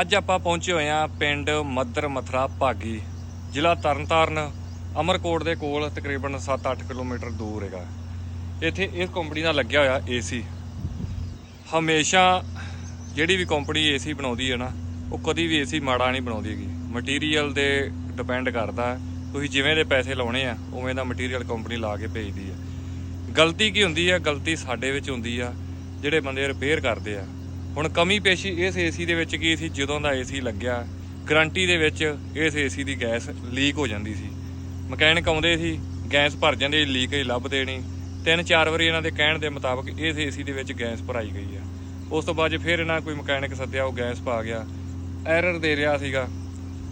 ਅੱਜ ਆਪਾਂ ਪਹੁੰਚੇ ਹੋਏ ਆ ਪਿੰਡ ਮੱਦਰ ਮਥਰਾ ਭਾਗੀ, ਜ਼ਿਲ੍ਹਾ ਤਰਨਤਾਰਨ, ਅਮਰਕੋਟ ਦੇ ਕੋਲ, ਤਕਰੀਬਨ 7-8 ਕਿਲੋਮੀਟਰ ਦੂਰ ਹੈਗਾ। ਇੱਥੇ ਇਸ ਕੰਪਨੀ ਦਾ ਲੱਗਿਆ ਹੋਇਆ ਏਸੀ ਹਮੇਸ਼ਾ ਜਿਹੜੀ ਵੀ ਕੰਪਨੀ ਏਸੀ ਬਣਾਉਂਦੀ ਹੈ ਨਾ, ਉਹ ਕਦੀ ਵੀ ਏਸੀ ਮਾੜਾ ਨਹੀਂ ਬਣਾਉਂਦੀ ਹੈਗੀ। ਮਟੀਰੀਅਲ ਦੇ ਡਿਪੈਂਡ ਕਰਦਾ, ਤੁਸੀਂ ਜਿਵੇਂ ਦੇ ਪੈਸੇ ਲਾਉਣੇ ਆ, ਉਵੇਂ ਦਾ ਮਟੀਰੀਅਲ ਕੰਪਨੀ ਲਾ ਕੇ ਭੇਜਦੀ ਹੈ। ਗਲਤੀ ਕੀ ਹੁੰਦੀ ਹੈ ਗਲਤੀ ਸਾਡੇ ਵਿੱਚ ਹੁੰਦੀ ਆ, ਜਿਹੜੇ ਬੰਦੇ ਰਿਪੇਅਰ ਕਰਦੇ ਆ। ਹੁਣ ਕਮੀ ਪੇਸ਼ੀ ਇਸ ਏਸੀ ਦੇ ਵਿੱਚ ਕੀ ਸੀ? ਜਦੋਂ ਦਾ ਏਸੀ ਲੱਗਿਆ, ਗਰੰਟੀ ਦੇ ਵਿੱਚ ਇਸ ਏਸੀ ਦੀ ਗੈਸ ਲੀਕ ਹੋ ਜਾਂਦੀ ਸੀ। ਮਕੈਨਿਕ ਆਉਂਦੇ ਸੀ, ਗੈਸ ਭਰ ਜਾਂਦੇ ਲੀਕ ਹੀ ਲੱਭਦੇ ਨਹੀਂ ਤਿੰਨ ਚਾਰ ਵਾਰੀ ਇਹਨਾਂ ਦੇ ਕਹਿਣ ਦੇ ਮੁਤਾਬਕ ਇਸ ਏਸੀ ਦੇ ਵਿੱਚ ਗੈਸ ਭਰਾਈ ਗਈ ਆ। ਉਸ ਤੋਂ ਬਾਅਦ ਫਿਰ ਇਹਨਾਂ ਕੋਈ ਮਕੈਨਿਕ ਸੱਦਿਆ, ਉਹ ਗੈਸ ਪਾ ਗਿਆ। ਐਰਰ ਦੇ ਰਿਹਾ ਸੀਗਾ।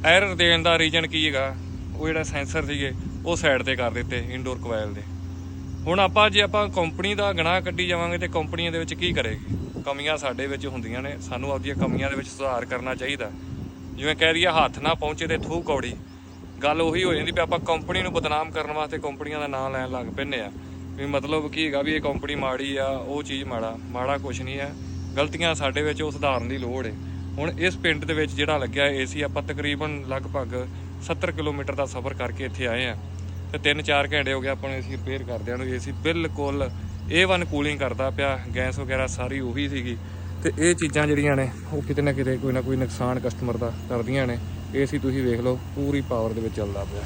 ਐਰਰ ਦੇਣ ਦਾ ਰੀਜਨ ਕੀ ਹੈਗਾ? ਉਹ ਜਿਹੜਾ ਸੈਂਸਰ ਸੀਗੇ, ਉਹ ਸਾਈਡ ਤੇ ਕਰ ਦਿੱਤੇ ਇਨਡੋਰ ਕੋਇਲ ਦੇ। ਹੁਣ ਆਪਾਂ, ਜੇ ਆਪਾਂ ਕੰਪਨੀ ਦਾ ਗਣਾ ਕੱਢੀ ਜਾਵਾਂਗੇ, ਤੇ ਕੰਪਨੀਆਂ ਦੇ ਵਿੱਚ ਕੀ ਕਰੇਗੀ? ਕਮੀਆਂ ਸਾਡੇ ਵਿੱਚ ਹੁੰਦੀਆਂ ਨੇ, ਸਾਨੂੰ ਆਪਦੀਆਂ ਕਮੀਆਂ ਦੇ ਵਿੱਚ ਸੁਧਾਰ ਕਰਨਾ ਚਾਹੀਦਾ। ਜਿਵੇਂ ਕਹਿ ਰਹੀ ਆ ਹੱਥ ਨਾ ਪਹੁੰਚੇ ਤੇ ਥੂ ਕੌੜੀ। ਗੱਲ ਉਹੀ ਹੋ ਜਾਂਦੀ ਵੀ ਆਪਾਂ ਕੰਪਨੀ ਨੂੰ ਬਦਨਾਮ ਕਰਨ ਵਾਸਤੇ ਕੰਪਨੀਆਂ ਦਾ ਨਾਮ ਲੈਣ ਲੱਗ ਪੈਂਦੇ ਆ। ਵੀ ਮਤਲਬ ਕੀ ਹੈਗਾ ਵੀ ਇਹ ਕੰਪਨੀ ਮਾੜੀ ਆ, ਉਹ ਚੀਜ਼ ਮਾੜਾ ਮਾੜਾ ਕੁਝ ਨਹੀਂ ਹੈ। ਗਲਤੀਆਂ ਸਾਡੇ ਵਿੱਚ ਉਹ ਸੁਧਾਰਨ ਦੀ ਲੋੜ ਹੈ ਹੁਣ ਇਸ ਪਿੰਡ ਦੇ ਵਿੱਚ ਜਿਹੜਾ ਲੱਗਿਆ ਏਸੀ, ਆਪਾਂ ਤਕਰੀਬਨ ਲਗਭਗ 70 ਕਿਲੋਮੀਟਰ ਦਾ ਸਫ਼ਰ ਕਰਕੇ ਇੱਥੇ ਆਏ ਆ। ਤੇ 3-4 ਘੰਟੇ ਹੋ ਗਏ ਆਪਾਂ ਨੂੰ ਏਸੀ ਰਿਪੇਅਰ ਕਰਦਿਆਂ ਨੂੰ। ਏਸੀ ਬਿਲਕੁਲ A1 ਕੂਲਿੰਗ ਕਰਦਾ ਪਿਆ ਗੈਸ ਵਗੈਰਾ ਸਾਰੀ ਉਹੀ ਸੀਗੀ। ਤੇ ਇਹ ਚੀਜ਼ਾਂ ਜਿਹੜੀਆਂ ਨੇ, ਉਹ ਕਿਤੇ ਨਾ ਕਿਤੇ ਕੋਈ ਨਾ ਕੋਈ ਨੁਕਸਾਨ ਕਸਟਮਰ ਦਾ ਕਰਦੀਆਂ ਨੇ। ਏਸੀ ਤੁਸੀਂ ਵੇਖ ਲਓ, ਪੂਰੀ ਪਾਵਰ ਦੇ ਵਿੱਚ ਚੱਲਦਾ ਪਿਆ।